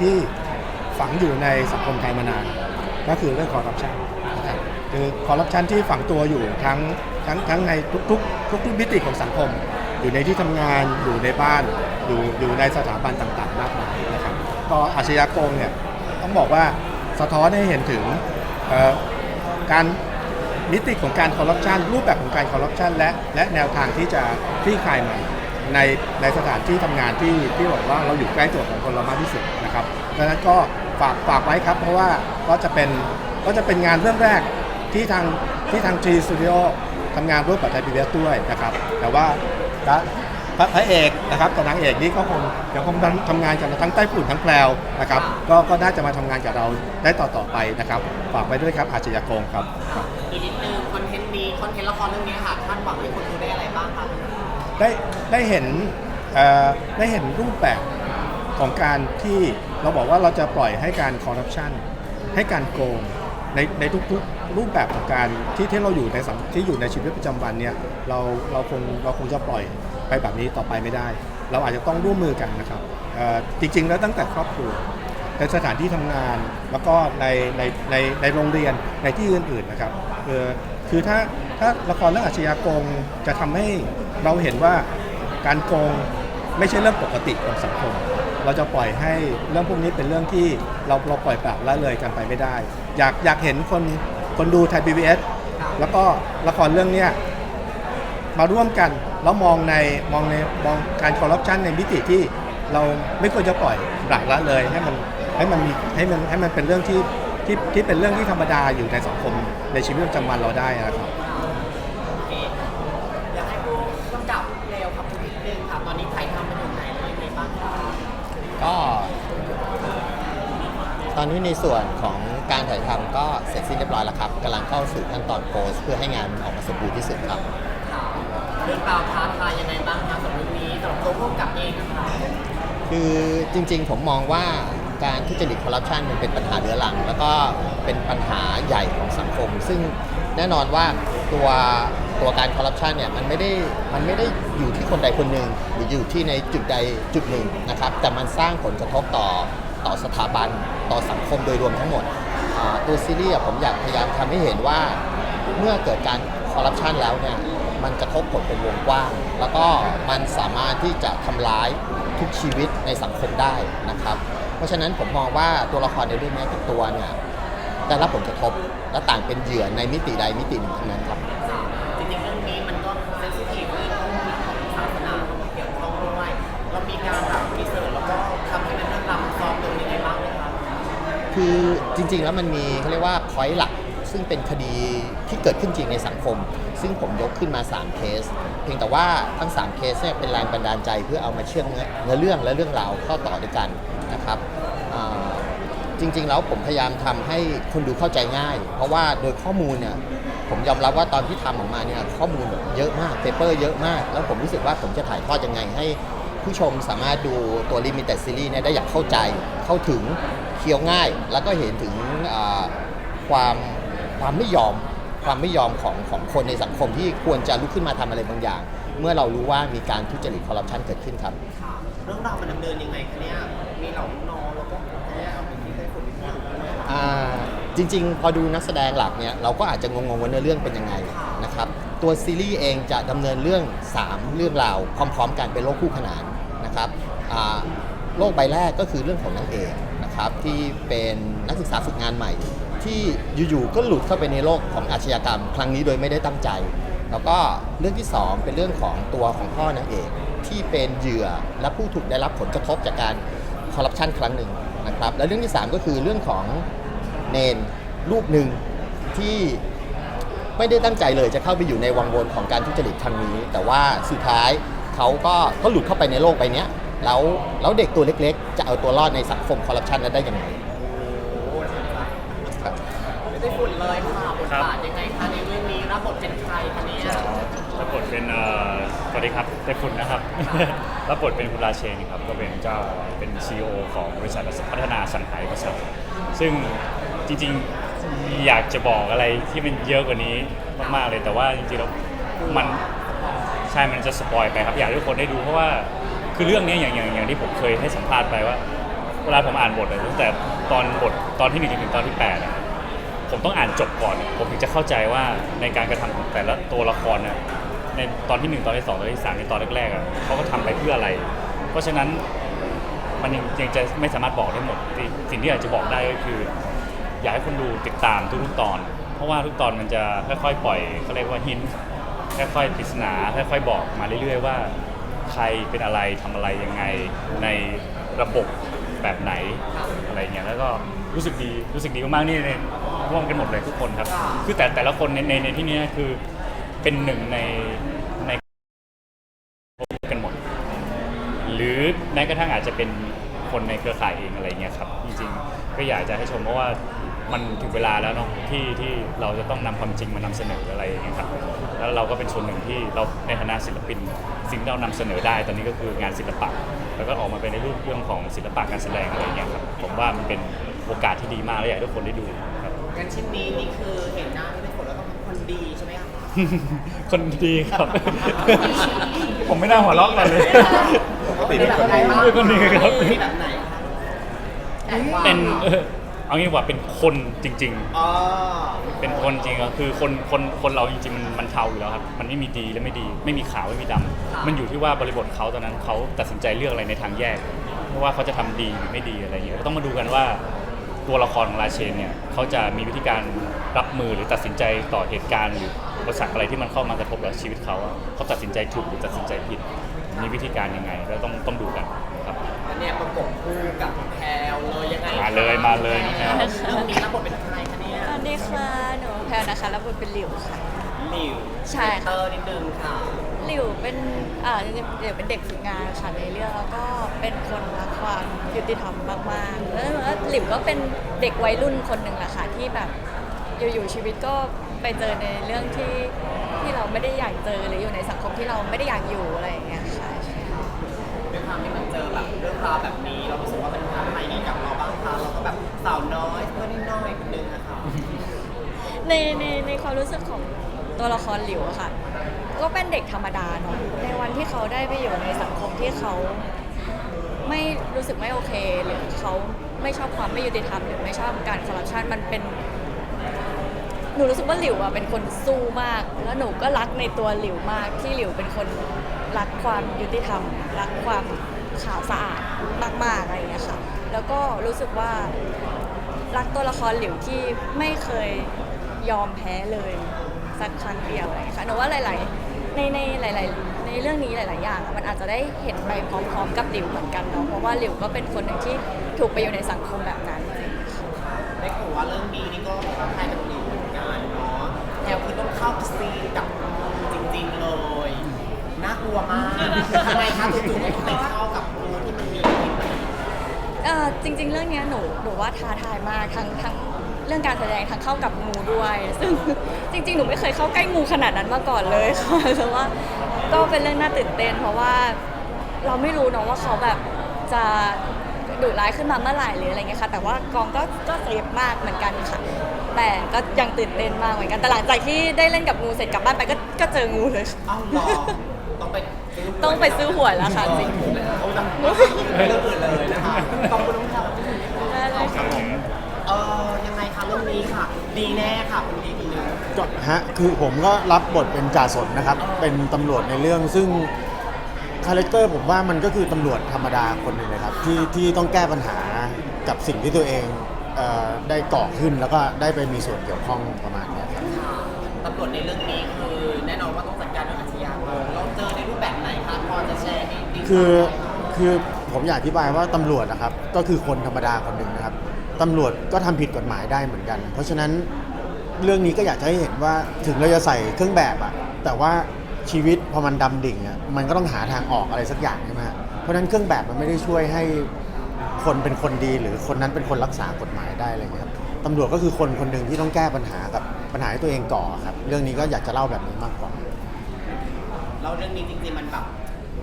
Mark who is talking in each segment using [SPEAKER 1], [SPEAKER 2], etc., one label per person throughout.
[SPEAKER 1] ที่ฝังอยู่ในสังคมไทยมานาน ก็คือเรื่องคอร์รัปชันนะครับคือคอร์รัปชันที่ฝังตัวอยู่ทั้งทั้งทั้งในทุกๆทุกๆมิติของสังคม อยู่ในที่ทำงานอยู่ในบ้านอยู่อยู่ในสถาบันต่างๆมากมายนะครับก็อาชญากรเนี่ยต้องบอกว่าสะท้อนให้เห็นถึงการมิติของการคอร์รัปชันรูปแบบของการคอร์รัปชันและและแนวทางที่จะคลี่คลายมัน ในในสถานที่ทำงานที่ที่บอกว่าเราอยู่ใกล้ตัวของคนเรามากที่สุดนะครับดังนั้นก็ฝากฝากไว้ครับ เพราะว่าก็จะเป็นก็จะเป็นงานเรื่องแรกที่ทางที่ทาง G Studio ทำงานร่วมกับไทยพีบีเอชด้วยนะครับ แต่ว่าพระพระเอกนะครับกับนางเอกนี่ก็คงเดี๋ยวคงทำงานกันทั้งใต้ฝุ่นทั้งแพลวนะครับ ก็ก็น่าจะมาทำงานกับเราได้ต่อต่อไปนะครับฝากไว้ด้วยครับอาชญากรครับ
[SPEAKER 2] อีกนิดนึงคอนเทนต์นี้คอนเทนต์ละครเรื่องนี้ค่ะคาดหวังให้คนดูได้อะไร
[SPEAKER 1] ได้ได้เห็นได้เห็นรูปแบบของการที่เราบอกว่าเราจะปล่อยให้การคอร์รัปชันให้การโกงในในทุกๆรูปแบบของการที่ที่เราอยู่ในสังที่อยู่ในชีวิตประจำวันเนี่ยเราเราคงเราคงจะปล่อยไปแบบนี้ต่อไปไม่ได้ เราอาจจะต้องร่วมมือกันนะครับจริงๆแล้วตั้งแต่ครอบครัวในสถานที่ทำงานแล้วก็ในในในในโรงเรียนในที่อื่นๆนะครับคือ คือถ้าถ้าละครเรื่องอาชญากรจะทำให้เราเห็นว่าการโกงไม่ใช่เรื่องปกติของสังคม เราจะปล่อยให้เรื่องพวกนี้เป็นเรื่องที่เราเราปล่อยปละละเลยกันไปไม่ได้ อยากอยากเห็นคนคนดูไทยพีบีเอสแล้วก็ละครเรื่องเนี้ยมาร่วมกันแล้วมองในมองในมองการคอร์รัปชันในมิติที่เราไม่ควรจะปล่อยปละละเลยให้มันให้มันมีให้มันให้มันเป็นเรื่องที่ ที่ที่เป็นเรื่องที่ธรรมดาอยู่ในสังคมในชีวิตประจำวันเราได้นะครับ
[SPEAKER 2] โอเคอยากให้ผู้กำกับเร็วครับคุณนิดนึงค่ะตอนนี้ถ่ายทำมาถึงไหนแล้วยังไงบ้างคะ
[SPEAKER 3] ก็ตอนนี้ในส่วนของการถ่ายทำก็เสร็จสิ้นเรียบร้อยแล้วครับกำลังเข้าสู่ขั้นตอนโพสต์เพื่อให้งานมันออกมาสมบูรณ์ที่สุดครับ
[SPEAKER 2] ค่ะเรื่องราวท้าทายยังไงบ้างคะสำหรับเรื่องนี้สำหรับตัวผู้กำกับเองนะคะ
[SPEAKER 3] คือจริงๆผมมองว่า การทุจริตคอร์รัปชันมันเป็นปัญหาเรื้อรัง แล้วก็เป็นปัญหาใหญ่ของสังคม ซึ่งแน่นอนว่าตัวตัวการคอร์รัปชันเนี่ยมันไม่ได้มันไม่ได้อยู่ที่คนใดคนหนึ่งหรืออยู่ที่ในจุดใดจุดหนึ่งนะครับแต่มันสร้างผลกระทบต่อต่อสถาบันต่อสังคมโดยรวมทั้งหมดตัวซีรีส์ผมอยากพยายามทำให้เห็นว่าเมื่อเกิดการคอร์รัปชันแล้วเนี่ยมันกระทบผลเป็นวงกว้าง แล้วก็มันสามารถที่จะทำร้ายทุกชีวิตในสังคมได้นะครับ เพราะฉะนั้นผมมองว่าตัวละครในเรื่องนี้ทุกตัวเนี่ยได้รับผลกระทบและต่างเป็นเหยื่อในมิติใดมิติหนึ่งทั้งนั้นครับ
[SPEAKER 2] จริงๆเรื่องนี้มันก็เซนซิทีฟเรื่องของศาสนาเข้ามาเกี่ยวข้องด้วยเรามีการแบบรีเสิร์ชแล้วก็ทำให้เป็นเรื่องราวซอฟต์ลงยังไงบ้างไหมคะ
[SPEAKER 3] คือจริงๆแล้วมันมีเขาเรียกว่าพอยต์หลัก ซึ่งเป็นคดีที่เกิดขึ้นจริงในสังคม ซึ่งผมยกขึ้นมา 3 เคส เพียงแต่ว่าทั้ง 3 เคสเนี่ยเป็นแรงบันดาลใจเพื่อเอามาเชื่อมเนื้อเนื้อเรื่องและเรื่องราวเข้าต่อด้วยกัน นะครับจริงๆแล้วผมพยายามทำให้คนดูเข้าใจง่าย เพราะว่าโดยข้อมูลเนี่ยผมยอมรับว่าตอนที่ทำออกมาเนี่ยข้อมูลเยอะมากเปเปอร์เยอะมาก แล้วผมรู้สึกว่าผมจะถ่ายทอดยังไงให้ผู้ชมสามารถดูตัว Limited Series เนี่ยได้อย่างเข้าใจเข้าถึงเคี้ยวง่าย แล้วก็เห็นถึงความความไม่ยอมความไม่ยอมของของคนในสังคมที่ควรจะลุกขึ้นมาทำอะไรบางอย่าง เมื่อเรารู้ว่ามีการทุจริตคอร์รัปชันเกิดขึ้นครับ
[SPEAKER 2] ค่ะเรื่องราวมันดำเนินยังไงคะเนี่ย มีเหล่าลูกน้องแล้วก็แพ้เอาไปที่ได้ฝุ่นที่ถูกด้วยค่ะ
[SPEAKER 3] อ่าจริงๆ พอดูนักแสดงหลักเนี่ยเราก็อาจจะงงๆว่าเนื้อเรื่องเป็นยังไงนะครับตัวซีรีส์เองจะดำเนินเรื่อง 3 เรื่องราวพร้อมๆ กันเป็นโลกคู่ขนานนะครับอ่าโลกใบแรกก็คือเรื่องของนางเอกนะครับที่เป็นนักศึกษาฝึกงานใหม่ ที่อยู่ๆก็หลุดเข้าไปในโลกของอาชญากรรม ครั้งนี้โดยไม่ได้ตั้งใจ แล้วก็เรื่องที่ 2 เป็นเรื่องของตัวของพ่อนางเอกที่เป็นเหยื่อและผู้ถูกได้รับผลกระทบจากการคอร์รัปชันครั้งหนึ่งนะครับ และเรื่องที่ 3 ก็คือเรื่องของเนนรูปหนึ่งที่ไม่ได้ตั้งใจเลยจะเข้าไปอยู่ในวังวนของการทุจริตครั้งนี้ แต่ว่าสุดท้ายเขาก็เขาหลุดเข้าไปในโลกใบเนี้ยแล้วแล้วเด็กตัวเล็กๆ จะเอาตัวรอดในสังคมคอร์รัปชันนั้นได้ยังไงครับ
[SPEAKER 2] ไม่ได้ฝุ่นเลยค่ะบทบาทยังไงคะในเรื่องนี้รับบทเป็นใครคะเนี่ย
[SPEAKER 4] รับบทเป็นเอ่อส วัสดีครับไต้ฝุ่นนะครับ รับบทเป็นคุณราเชนครับ ก็เป็นเจ้าเป็น CEO ของบริษัทพัฒนาสังหารบริษัทซึ่งจริงๆอยากจะบอกอะไรที่มันเยอะกว่านี้มากๆเลยแต่ว่าจริงๆแล้วมันใช่มันจะสปอยไปครับ อยากให้ทุกคนได้ดูเพราะว่าคือเรื่องนี้อย่างอย่างอย่างที่ผมเคยให้สัมภาษณ์ไปว่า เวลาผมอ่านบทเลยตั้งแต่ตอนบทตอนที่หนึ่งจนถึงตอนที่แปดผมต้องอ่านจบก่อน ผมถึงจะเข้าใจว่าในการกระทำของแต่ละตัวละครน่ะ ในตอนที่หนึ่งตอนที่สองตอนที่สามในตอนแรกๆอะเขาก็ทำไปเพื่ออะไร เพราะฉะนั้นมันยังยังจะไม่สามารถบอกได้หมดสิ่งสิ่งที่อยากจะบอกได้ก็คือ อยากให้คนดูติดตามทุกๆตอน เพราะว่าทุกตอนมันจะค่อยๆปล่อยเขาเรียกว่าหินค่อยๆปริศนาค่อยๆบอกมาเรื่อยๆว่า ใครเป็นอะไรทำอะไรยังไงในระบบแบบไหนอะไรเงี้ยแล้วก็รู้สึกดีรู้สึกดีมากๆนี่ในร่วมกันหมดเลยทุกคนครับ คือแต่แต่ละคนในในในที่เนี้ยคือเป็นหนึ่งใน ม้กระทั่งอาจจะเป็นคนในเครือข่ายเองอะไรเงี้ยครับจริงๆก็อยากจะให้ชมเพราะว่ามันถึงเวลาแล้วเนาะที่ที่เราจะต้องนำความจริงมานำเสนออะไรอย่างเงี้ยครับแล้วเราก็เป็นส่วนหนึ่งที่เราในฐานะศิลปิน สิ่งที่เรานำเสนอได้ตอนนี้ก็คืองานศิลปะ แล้วก็ออกมาเป็นในรูปเรื่องของศิลปะการแสดงอะไรเงี้ยครับผมว่ามันเป็นโอกาสที่ดีมากและอยากให้ทุกคนได้ดูครับ
[SPEAKER 2] งั้นชิ้นนี้นี่คือเห็นหน้าที่ได้ผลแล้วก็เป็นคนดีใช่ไหมคะ
[SPEAKER 4] คนดีครับ ผมไม่น่าหัวเราะกันเลย
[SPEAKER 1] ปก ติเป็นคน
[SPEAKER 2] แบบไหนบ้าง
[SPEAKER 4] เป็นคนดีครับ
[SPEAKER 2] มีแบบไหนคะแต่ว่า
[SPEAKER 4] เป็นเออเอางี้ดีกว่าเป็นคนจริงๆ
[SPEAKER 2] อ๋อ
[SPEAKER 4] เป็นคนจริงก็คือคนคนคนเราจริงๆมันมันเทาอยู่แล้วครับ มันไม่มีดีและไม่ดี ไม่มีขาวไม่มีดำมันอยู่ที่ว่าบริบทเขาตอนนั้นเขาตัดสินใจเลือกอะไรในทางแยกไม่ว่าเขาจะทำดีหรือไม่ดีอะไรอย่างเงี้ยก็ต้องมาดูกันว่าตัวละครของราเชนเนี่ยเขาจะมีวิธีการรับมือหรือตัดสินใจต่อเหตุการณ์หรืออุปสรรคอะไรที่มันเข้ามากระทบกับชีวิตเขาอะเขาตัดสินใจถูกหรือตัดสินใจผิด มีวิธีการยังไงก็ต้องต้องดูกันครับ
[SPEAKER 2] แล้วเนี่ยประกบคู่กับแพลวเลยยังไง
[SPEAKER 4] มาเลยมาเลยน้องแพรว
[SPEAKER 2] เรื่องนี้รับบทเป็นใครคะเนี่ย
[SPEAKER 5] สวัสดีค่ะ หนูแพลวนะคะรับบทเป็นหลิวค่ะ
[SPEAKER 2] หลิว
[SPEAKER 5] ใช่ค่ะ
[SPEAKER 2] เตอร์นิดนึงค่ะ
[SPEAKER 5] หลิวเป็นอ่าหลิวเป็นเด็กฝึกงานค่ะในเรื่องแล้วก็เป็นคนรักความยุติธรรมมากๆแล้วแล้วหลิวก็เป็นเด็กวัยรุ่นคนหนึ่งแหละค่ะที่แบบอยู่ๆชีวิตก็ไปเจอในเรื่องที่ที่เราไม่ได้อยากเจอหรืออยู่ในสังคมที่เราไม่ได้อยากอยู่อะไรอย่างเงี้ยค่ะใช่
[SPEAKER 2] ด้วยความที่มันเจอแบบเรื่องราวแบบนี้ เรารู้สึกว่าเป็นทำให้กับเราบ้างคะเราก็แบบสาวน้อยเพื่อนน้อยคนนึงนะคะ
[SPEAKER 5] ในในในความรู้สึกของตัวละครหลิวอะค่ะ ก็เป็นเด็กธรรมดาเนาะในวันที่เขาได้ไปอยู่ในสังคมที่เขาไม่รู้สึกไม่โอเค หรือเขาไม่ชอบความไม่ยุติธรรมหรือไม่ชอบการคอร์รัปชันมันเป็นหนูรู้สึกว่าหลิวอะเป็นคนสู้มาก แล้วหนูก็รักในตัวหลิวมากที่หลิวเป็นคนรักความยุติธรรม รักความขาวสะอาด มากๆอะไรอย่างเงี้ยค่ะ แล้วก็รู้สึกว่ารักตัวละครหลิวที่ไม่เคยยอมแพ้เลยสักครั้งเดียวอะไรอย่างเลยค่ะหนูว่าหลาย ๆ ในในหลาย ๆ ในเรื่องนี้หลาย ๆ อย่างอะมันอาจจะได้เห็นไปพร้อม ๆ กับหลิวเหมือนกันเนาะเพราะว่าหลิวก็เป็นคนหนึ่งที่ถูกไปอยู่ในสังคมแบบนั้นอะไรอย่างเงี้ยค่ะ
[SPEAKER 2] ได้ข่าวว่าเรื่องนี้นี่ก็ท้าทายกับหลิวเหมือนกันเนาะแถวคือต้องเข้าซีนกับจริงๆเลย น่ากลัวมากทำไมคะจู่ๆก็ต้องไปเข้า
[SPEAKER 5] เอ่อจริง ๆ เรื่องเนี้ยหนูหนูว่าท้าทายมากทั้งทั้งเรื่องการแสดงทั้งเข้ากับงูด้วย ซึ่งจริง ๆ หนูไม่เคยเข้าใกล้งูขนาดนั้นมาก่อนเลยค่ะแต่ว่าก็เป็นเรื่องน่าตื่นเต้น เพราะว่าเราไม่รู้เนาะว่าเขาแบบจะดุร้ายขึ้นมาเมื่อไหร่หรืออะไรเงี้ยค่ะ แต่ว่ากองก็ก็เซฟมากเหมือนกันค่ะ แต่ก็ยังตื่นเต้นมากเหมือนกันแต่หลังจากที่ได้เล่นกับงูเสร็จกลับบ้านไปก็ก็เจองูเลย
[SPEAKER 2] เอ้าเหรอ ต้องไปซื้อหวย
[SPEAKER 5] ต้องไปซื้อหวยแล้วค่ะจริง
[SPEAKER 2] โอ้ยไม่เรื่องอื่นเลยนะคะขอบคุณน้องแพรว
[SPEAKER 5] ได้เลยค่ะ
[SPEAKER 2] เออยังไงคะเรื่องนี้ค่ะ ดีแน่ค่ะคุณดีคนหนึง
[SPEAKER 6] ก็ฮะคือผมก็รับบทเป็นจ่าสนนะครับ เป็นตำรวจในเรื่องซึ่งคาแรคเตอร์ผมว่ามันก็คือตำรวจธรรมดาคนหนึ่งเลยครับที่ที่ต้องแก้ปัญหากับสิ่งที่ตัวเองเออได้ก่อขึ้นแล้วก็ได้ไปมีส่วนเกี่ยวข้องประมาณเนี้ยครับ
[SPEAKER 2] ค่ะตำรวจในเรื่องนี้คือแน่
[SPEAKER 6] คือคือผมอยากอธิบายว่าตำรวจนะครับ ก็คือคนธรรมดาคนหนึ่งนะครับตำรวจก็ทำผิดกฎหมายได้เหมือนกัน เพราะฉะนั้นเรื่องนี้ก็อยากจะให้เห็นว่าถึงเราจะใส่เครื่องแบบอะแต่ว่าชีวิตพอมันดำดิ่งอะมันก็ต้องหาทางออกอะไรสักอย่างใช่ไหมฮะเพราะฉะนั้นเครื่องแบบมันไม่ได้ช่วยให้คนเป็นคนดีหรือคนนั้นเป็นคนรักษากฎหมายได้อะไรเงี้ยครับตำรวจก็คือคนคนหนึ่งที่ต้องแก้ปัญหากับปัญหาที่ตัวเองก่อครับ เรื่องนี้ก็อยากจะเล่าแบบนี้มากกว่า
[SPEAKER 2] เราเรื่องนี้จริงๆมันแบบ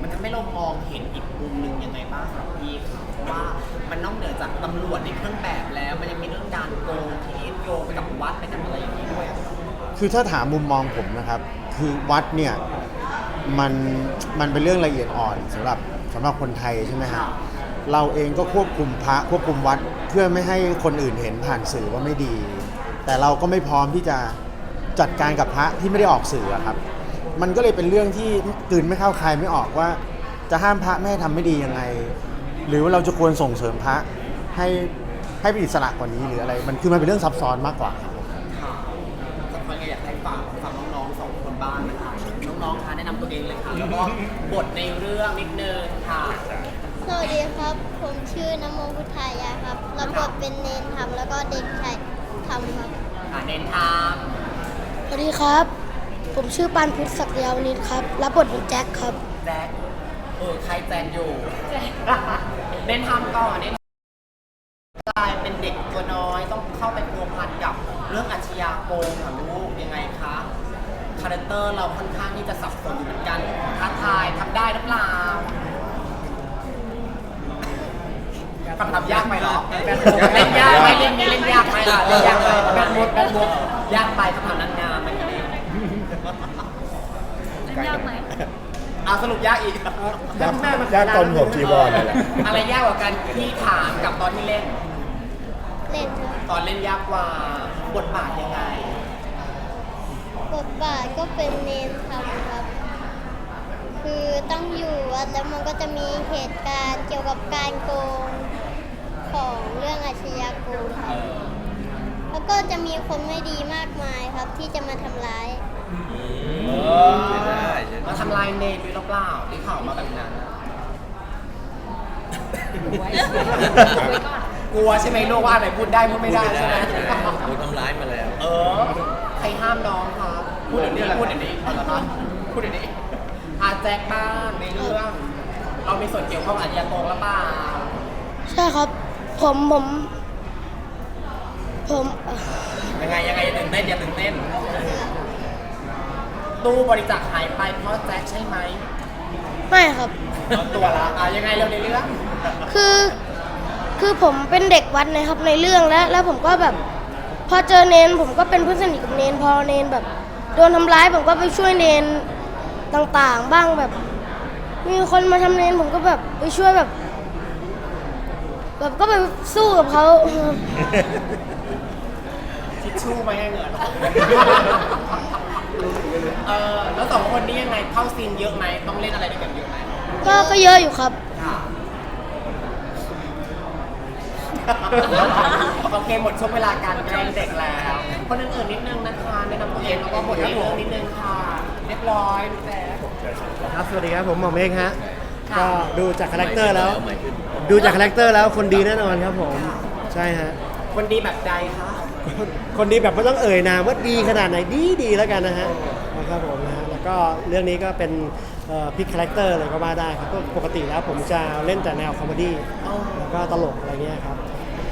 [SPEAKER 2] มันทำให้เรามองเห็นอีกมุมหนึ่งยังไงบ้างครับพี่คะเพราะว่ามันนอกเหนือจากตำรวจในเครื่องแบบแล้ว มันยังมีเรื่องการโกงที่โยงไปกับวัดไปกับอะไรอย่างนี้ด้วยอะครับ
[SPEAKER 6] คือถ้าถามมุมมองผมนะครับ คือวัดเนี่ยมันมันเป็นเรื่องละเอียดอ่อนสำหรับสำหรับคนไทยใช่ไหมฮะเราเองก็ควบคุมพระควบคุมวัดเพื่อไม่ให้คนอื่นเห็นผ่านสื่อว่าไม่ดี แต่เราก็ไม่พร้อมที่จะจัดการกับพระที่ไม่ได้ออกสื่ออะครับ มันก็เลยเป็นเรื่องที่กลืนไม่เข้าใครไม่ออกว่า จะห้ามพระไม่ให้ทำไม่ดียังไง หรือว่าเราจะควรส่งเสริมพระให้ให้เป็นอิสระกว่านี้หรืออะไร มันคือมันเป็นเรื่องซับซ้อนมากกว่าครับ
[SPEAKER 2] ค่ะสักคนก็อยากให้ฝากฝากน้องๆสองคนบ้างนะคะน้องๆคะแนะนำตัวเองเลยค่ะแล้วก็บทในเรื่องนิดนึงค่ะ
[SPEAKER 7] สวัสดีครับ ผมชื่อนโมพุทธายาครับรับบทเป็นเนนทำแล้วก็เด็กชายทำครับ
[SPEAKER 2] ค่ะเน้นทาม
[SPEAKER 7] สวัสดีครับ ผมชื่อปานพุทธศักดิ์ยาวนิดครับ รับบทเป็นแจ็คครับ
[SPEAKER 2] แจ็คเออใครแจนอยู่เน้นทำก่อนเน้นกลายเป็นเด็กตัวน้อยต้องเข้าไปพัวพันกับเรื่องอาชญาโกงค่ะลูกยังไงคะคาแรคเตอร์เราค่อนข้างที่จะสับสนอยู่เหมือนกันท้าทายทำได้หรือเปล่าคำถามยากไหมเหรอเล่นยากไหมเล่นนี้เล่นยากไหมล่ะเล่นยากไหมแบนมุดแบนมุดยากไปคำถามนั้นงามไหมนี้
[SPEAKER 5] ยากไหม
[SPEAKER 2] เอาสรุปยากอีก
[SPEAKER 1] ยากยากตอนหัวจีวรนั่นแหละ
[SPEAKER 2] อะไรยากกว่ากันที่ถามกับตอนที่เล่น
[SPEAKER 7] เล่นครับ
[SPEAKER 2] ตอนเล่นยากกว่าบทบาทยังไง
[SPEAKER 7] บทบาทก็เป็นเนนทำครับ คือต้องอยู่วัดแล้วมันก็จะมีเหตุการณ์เกี่ยวกับการโกงของเรื่องอาชญากรครับ แล้วก็จะมีคนไม่ดีมากมายครับที่จะมาทำร้าย
[SPEAKER 2] มาทำลายเนนด้วยหรือเปล่าที่ข่าวมาแบบนั้น
[SPEAKER 5] ไว้ก่อน
[SPEAKER 2] กลัวใช่ไหมลูกว่าอะไรพูดได้พูดไม่ได้ใช่ไหม
[SPEAKER 8] โดนทำร้ายมาแล้ว
[SPEAKER 2] เออ ใครห้ามน้องครับพูดเดี๋ยวนี้พูดเดี๋ยวนี้เอาละครับพูดเดี๋ยวนี้อาแจ็คบ้างในเรื่อง เรามีส่วนเกี่ยวข้องกับอาชญากรหรือเปล่า
[SPEAKER 7] ใช่ครับ ผมผม ผมเอ่อ
[SPEAKER 2] ยังไงยังไงอย่าตื่นเต้นอย่าตื่นเต้น ตู้บริจาคหายไปเพราะแจ็คใช่ไหม
[SPEAKER 7] ไม่ครับ
[SPEAKER 2] เอาตัวละอะยังไงเราในเรื่อง
[SPEAKER 7] คือ คือผมเป็นเด็กวัดนะครับในเรื่องแล้ว แล้วผมก็แบบ พอเจอเนนผมก็เป็นเพื่อนสนิทกับเนน พอเนนแบบ โดนทำร้ายผมก็ไปช่วยเนนต่างๆ บ้างแบบ มีคนมาทำเนนผมก็แบบไปช่วยแบบ แบบก็ไปสู้กับเขา
[SPEAKER 2] ทิชชู่ไหมให้เหงื่อ เออแล้วสองคนนี้ยังไงเข้าซีนเยอะไหมต้องเล่นอะไรด้วยกันเยอะไหม
[SPEAKER 7] ก็ก็เยอะอยู่ครับ
[SPEAKER 2] ค่ะโอเคหมดช่วงเวลาการแกล้งเด็กแล้วคนอื่นๆนิดนึงนะคะแนะนำตัวเองแล้วก็บทในเรื่องนิดนึงค่ะ เรียบร้อยดูแต่
[SPEAKER 9] ครับสวัสดีครับผมหมอเมฆฮะ
[SPEAKER 2] ค่ะ
[SPEAKER 9] ก็ดูจากคาแรคเตอร์แล้ว
[SPEAKER 8] ใหม่ขึ้น
[SPEAKER 9] ดูจากคาแรคเตอร์แล้วคนดีแน่นอนครับผม ใช่ฮะ
[SPEAKER 2] คนดีแบบใดคะ
[SPEAKER 9] คนดีแบบไม่ต้องเอ่ยนามว่าดีขนาดไหนดีดีแล้วกันนะฮะนะ ครับผมนะฮะแล้วก็เรื่องนี้ก็เป็นพิกคาแรคเตอร์เลยก็ว่าได้ครับก็ปกติแล้วผมจะเล่นแต่แนวคอมเมดี้แล้วก็ตลกอะไรเงี้ยครับ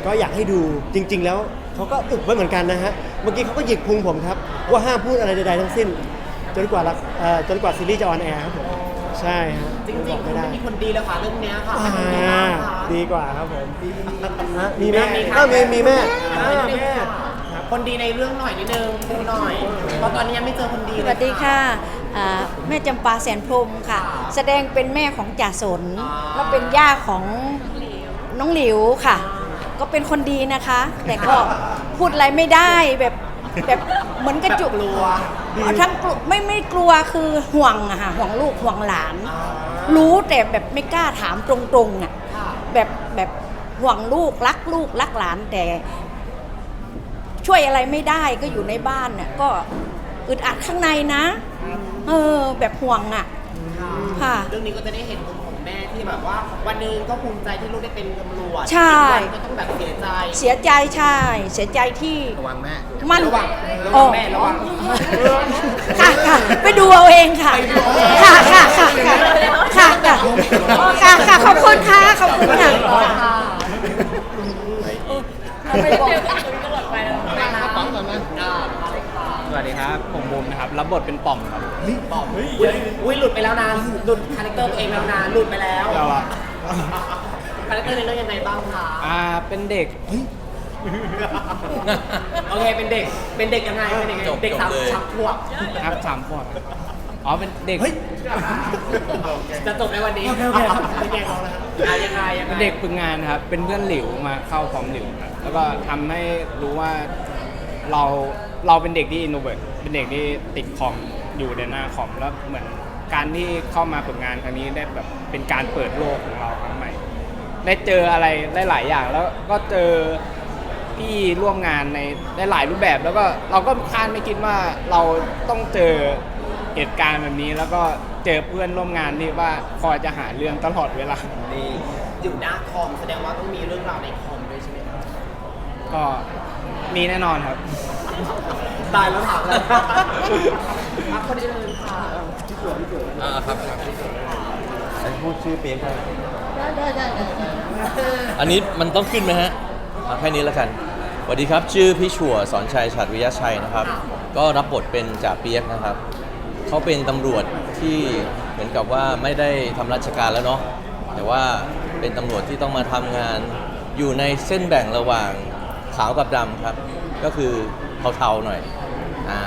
[SPEAKER 9] ก็อยากให้ดูจริง ๆ แล้วเขาก็อึบไว้เหมือนกันนะฮะเมื่อกี้เขาก็หยิกพุงผมครับว่าห้ามพูดอะไรใดๆทั้งสิ้น จนกว่าละเอ่อจนกว่าซีรีส์จะออนแอร์ครับผมใช่ฮะ
[SPEAKER 2] จริง
[SPEAKER 9] บ
[SPEAKER 2] ๆ
[SPEAKER 9] อก
[SPEAKER 2] คุ
[SPEAKER 9] ไม่
[SPEAKER 2] ณ
[SPEAKER 9] ได้
[SPEAKER 2] ไม่มีคนดีเลยค่ะเรื่องเนี้ยค่ะ
[SPEAKER 9] อ่า
[SPEAKER 2] เป็นคนดีมากค่ะ
[SPEAKER 9] ดีกว่าครับผมฮะมีแม่
[SPEAKER 2] มีค่ะ
[SPEAKER 9] อ้าวมีมีแม่
[SPEAKER 2] อ่า
[SPEAKER 9] อ้าว
[SPEAKER 2] นิดนึง
[SPEAKER 9] แม่
[SPEAKER 2] ค่ะคนดีในเรื่องหน่อยนิดนึงพูดหน่อย เพราะตอนนี้ยังไม่เจอคนดี
[SPEAKER 10] ส
[SPEAKER 2] เลย
[SPEAKER 10] วัสดีค่ะอ่าแม่จำปาแสนพรหมค่ะ แสดงเป็นแม่ของจ่าสน แล้วเป็นย่าของน้องหลิวค่ะ ก็เป็นคนดีนะคะ แต่ก็พูดอะไรไม่ได้แบบแบบเหมือนกระจุก
[SPEAKER 2] กลัว
[SPEAKER 10] ทั้งกลัวไม่ไม่กลัวคือห่วงอะค่ะห่วงลูกห่วงหลาน รู้แต่แบบไม่กล้าถามตรงๆอะ
[SPEAKER 2] ค่ะ
[SPEAKER 10] แบบแบบห่วงลูกรักลูกรักหลานแต่ ช่วยอะไรไม่ได้ก็อยู่ในบ้านน่ะก็อึดอัดข้างในนะ เออ แบบห่วงอะ ค่ะ
[SPEAKER 2] เรื่องนี้ก็จะได้เห็นมุมของแม่ที่แบบว่า วันหนึงก็ภูมิใจที่ลูกได้เป็นตำรวจ
[SPEAKER 10] ใช่
[SPEAKER 2] อีกวันก็ต้องแบบเสียใจ
[SPEAKER 10] เสียใจใช่ เสียใจที่
[SPEAKER 3] ระวังแม่
[SPEAKER 10] มัน
[SPEAKER 2] ระวังระ
[SPEAKER 10] โอ้
[SPEAKER 2] วังแม่ระวัง
[SPEAKER 10] ค่ะค่ะไปดูเอาเองค่ะ ค่ะค่ะค่ะค่ะค่ะค่ะค่ะค่ะขอบคุณค่ะขอบคุณค่ะ
[SPEAKER 5] ไม่บอกตลอดไปแล้ว
[SPEAKER 11] สวัสดีครับ ผมบูมนะค รับรับบทเป็นป่อมครับ
[SPEAKER 2] บอกอุ้ยอุ้ยหลุดไปแล้วนะหลุดคาแรคเตอร์ตัวเองแล้วนะหลุดไปแล้ว
[SPEAKER 11] เราอะ
[SPEAKER 2] คาแรคเตอร์ในเรื่องยังไงบ้างคะ
[SPEAKER 11] อ่าเป็นเด็ก
[SPEAKER 2] โอเคเป็นเด็กเป็นเด็กยังไงเป็นเด็กยังไง
[SPEAKER 8] จบ
[SPEAKER 2] เด็กสาม
[SPEAKER 8] จบเลย
[SPEAKER 2] สามขวบ
[SPEAKER 11] ครับสามขวบอ๋อเป็นเด็ก
[SPEAKER 2] จะจบในวันนี้
[SPEAKER 9] โอเคโอเคไม่แกล้งน้องแล้วครับ
[SPEAKER 2] อะยังไงยังไง
[SPEAKER 11] เป็นเด็กฝึกงานครับ เป็นเพื่อนหลิวมาเข้าพร้อมหลิวครับแล้วก็ทำให้รู้ว่าเรา เราเป็นเด็กที่อินโนเวทเป็นเด็กที่ติดคอมอยู่ในหน้าคอมแล้วเหมือนการที่เข้ามาฝึกงานครั้งนี้ได้แบบเป็นการเปิดโลกของเราครั้งใหม่ ได้เจออะไรได้หลายอย่างแล้วก็เจอพี่ร่วมงานในได้หลายรูปแบบแล้วก็เราก็คาดไม่คิดว่าเราต้องเจอเหตุการณ์แบบนี้ แล้วก็เจอเพื่อนร่วมงานที่ว่าคอยจะหาเรื่องตลอดเวลา
[SPEAKER 2] นี่อยู่หน้าคอมแสดงว่าต้องมีเรื่องราวในคอมด้วยใช่ไหมครับ
[SPEAKER 11] ก็มีแน่นอนครับ
[SPEAKER 2] ตายแล้วถามแล้วอะคนอื่นค่ะ
[SPEAKER 8] อ่าครับครับไอ้พูดชื่อเปียกได้อันนี้มันต้องขึ้นไหมฮะเอาแค่นี้แล้วกันสวัสดีครับ ชื่อพี่ชัวสอนชัยฉัตรวิยชัยนะครับ ก็รับบทเป็นจ่าเปียกนะครับ เขาเป็นตำรวจที่เหมือนกับว่าไม่ได้ทำราชการแล้วเนาะแต่ว่าเป็นตำรวจที่ต้องมาทำงานอยู่ในเส้นแบ่งระหว่างขาวกับดำครับ ก็คือ เทาๆหน่อยอ่า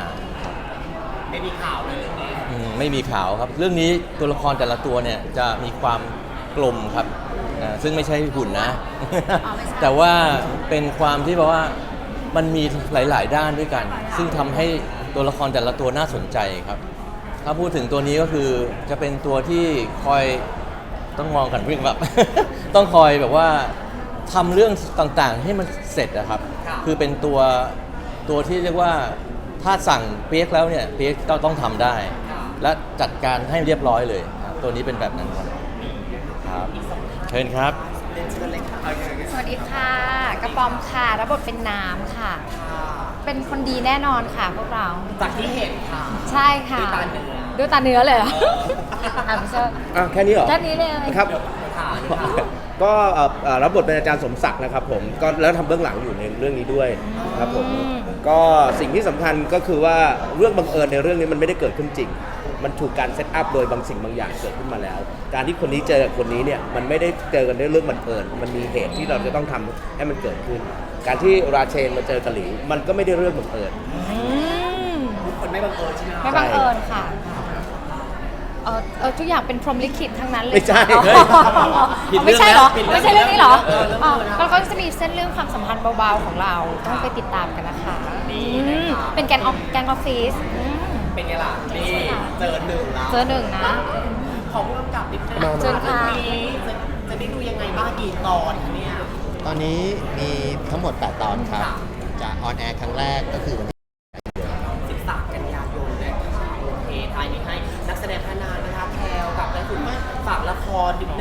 [SPEAKER 2] ไม่มีข่าวเลยเรื่องนี้
[SPEAKER 8] อืมไม่มีขาวครับ เรื่องนี้ตัวละครแต่ละตัวเนี่ยจะมีความกลมครับอ่าซึ่งไม่ใช่หุ่นนะแต่ว่าเป็นความที่แบบว่ามันมีหลาย ๆ ด้านด้วยกัน ซึ่งทำให้ตัวละครแต่ละตัวน่าสนใจครับ ถ้าพูดถึงตัวนี้ก็คือจะเป็นตัวที่คอยต้องมองกันเรื่องแบบ ต้องคอยแบบว่าทำเรื่องต่างๆ ให้มันเสร็จนะครับคือเป็นตัว ตัวที่เรียกว่าถ้าสั่งเปียกแล้วเนี่ยเปียกก็ต้องทำได้ และจัดการให้เรียบร้อยเลยครับตัวนี้เป็นแบบนั้นครับครับเชิญครับ
[SPEAKER 2] เรียนเชิญเลยค่ะ
[SPEAKER 12] สวัสดีค่ะ กระปอมค่ะรับบทเป็นน้ำค่ะ เป็นคนดีแน่นอนค่ะพวกเรา
[SPEAKER 2] จากที่เห็นค่ะ
[SPEAKER 12] ใช่ค่ะ
[SPEAKER 2] ด้วยตาเนื้อ
[SPEAKER 12] ด้วยตาเนื้อเลยเหรออะไม่ใช่
[SPEAKER 13] อะแค่นี้เหรอ
[SPEAKER 12] แค่นี้เลย
[SPEAKER 13] ครับ
[SPEAKER 2] ค่ะ
[SPEAKER 13] ก็เอ่อเอ่อรับบทเป็นอาจารย์สมศักดิ์นะครับผมก็แล้วทำเบื้องหลังอยู่ในเรื่องนี้ด้วยครับผมก็สิ่งที่สำคัญก็คือว่าเรื่องบังเอิญในเรื่องนี้มันไม่ได้เกิดขึ้นจริง มันถูกการเซตอัพโดยบางสิ่งบางอย่างเกิดขึ้นมาแล้ว การที่คนนี้เจอกับคนนี้เนี่ยมันไม่ได้เจอกันด้วยเรื่องบังเอิญมันมีเหตุที่เราจะต้องทำให้มันเกิดขึ้น การที่ราเชนมาเจอกับหลิวมันก็ไม่ได้เรื่องบังเอิญ
[SPEAKER 12] อืม
[SPEAKER 2] ทุกคนไม่บังเอิญใช่ไหมคะ
[SPEAKER 12] ไม่บังเอิญค่ะ เออเออทุกอย่างเป็นพรหมลิขิตทั้งนั้นเลย
[SPEAKER 13] ไม่ใช่
[SPEAKER 12] ค่ะ
[SPEAKER 13] เฮ้ย
[SPEAKER 12] อ๋อ
[SPEAKER 8] ผิด
[SPEAKER 12] ไม่ใช่เหรอ
[SPEAKER 8] เรื่องแล้ว
[SPEAKER 12] ไม่ใช่เรื่องนี้เหรอ
[SPEAKER 2] เออเรื่อง
[SPEAKER 12] อ๋อ
[SPEAKER 2] อื่นนะ
[SPEAKER 12] แล้วก็จะมีเส้นเรื่องความสัมพันธ์เบาๆของเราต้องไปติดตามกันนะคะ
[SPEAKER 2] ดี
[SPEAKER 12] อื
[SPEAKER 2] นะ
[SPEAKER 12] ม
[SPEAKER 2] คะ
[SPEAKER 12] เป็นแกงออฟแกงออฟฟิศอืม
[SPEAKER 2] เป็นไงล่ะนี่เจอหนึ่งแล้ว
[SPEAKER 12] เจอหนึ่งนะ
[SPEAKER 2] ขอผู้กำกับนิดนึง
[SPEAKER 12] เชิญค่ะ
[SPEAKER 2] เรื่องนี้จะจะได้ดูยังไงบ้างกี่ตอนคะเนี่ย
[SPEAKER 3] ตอนนี้มีทั้งหมด 8 ตอนครับ
[SPEAKER 2] ค่ะ
[SPEAKER 3] จะออนแอร์ครั้งแรกก็คือวันนี้
[SPEAKER 2] 13 กันยายนนะคะโอเคท้ายนี้ให้นักแสดงพนานนะคะแพลวกับและคุณมาฝากละค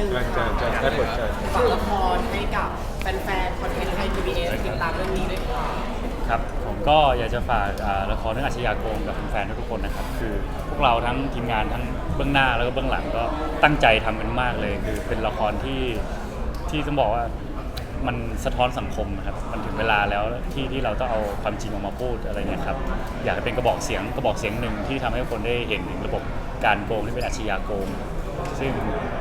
[SPEAKER 2] รนิดนึงค่ะฝากละครให้กับแฟนๆคอนเทนต์ไทย PBS ติดตามเรื่องนี้ด้วยค่ะ
[SPEAKER 4] ครับ ผมก็อยากจะฝากอ่าละครเรื่องอาชญากรกับแฟนๆทุกคนนะครับ คือพวกเราทั้งทีมงานทั้งเบื้องหน้าแล้วก็เบื้องหลังก็ตั้งใจทำกันมากเลย คือเป็นละครที่ที่ต้องบอกว่ามันสะท้อนสังคมนะครับมันถึงเวลาแล้วที่ที่เราต้องเอาความจริงออกมาพูดอะไรเงี้ยครับอยากให้เป็นกระบอกเสียงกระบอกเสียงหนึ่งที่ทำให้คนได้เห็นถึงระบบการโกงที่เป็นอาชญากร ซึ่ง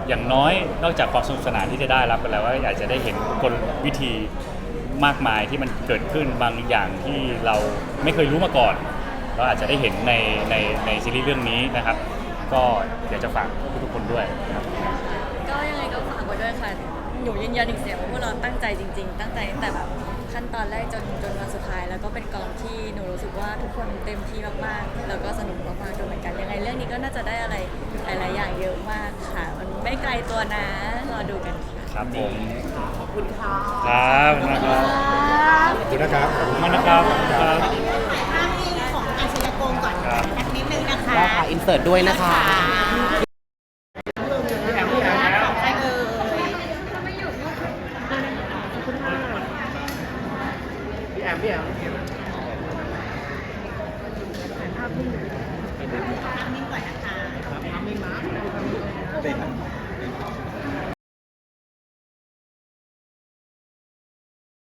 [SPEAKER 4] อย่างน้อยนอกจากความสนุกสนานที่จะได้รับไปแล้วว่าอยากจะได้เห็นกลวิธีมากมายที่มันเกิดขึ้นบางอย่างที่เราไม่เคยรู้มาก่อนเราอาจจะได้เห็นในในในซีรีส์เรื่องนี้นะครับ ก็อยากจะฝากทุกๆคนด้วยนะครับ
[SPEAKER 5] ก็ยังไงก็ฝากไว้ด้วยค่ะหนูยืนยันอีกเสียงว่าพวกเราตั้งใจจริง ๆ ตั้งใจแต่แบบขั้นตอนแรกจนจนวันสุดท้าย แล้วก็เป็นกองที่หนูรู้สึกว่าทุกคนเต็มที่มากๆแล้วก็สนุกมากๆด้วยเหมือนกันยังไงเรื่องนี้ก็น่าจะได้อะไร หลายๆอย่างเยอะมากค่ะ มันไม่ไกลตัวนะรอดูกันค่ะ
[SPEAKER 4] ครับผม
[SPEAKER 2] ขอบคุณค่ะ
[SPEAKER 4] ครับขอบคุณนะครับ
[SPEAKER 1] ขอบคุณนะครับ
[SPEAKER 4] ขอบคุณมากนะครับครับ
[SPEAKER 12] ของอาชญากรก่อน
[SPEAKER 4] ครับ
[SPEAKER 12] สักนิดนึงนะคะ
[SPEAKER 2] ได้ค่ะอินเสิร์ตด้วย
[SPEAKER 12] นะคะ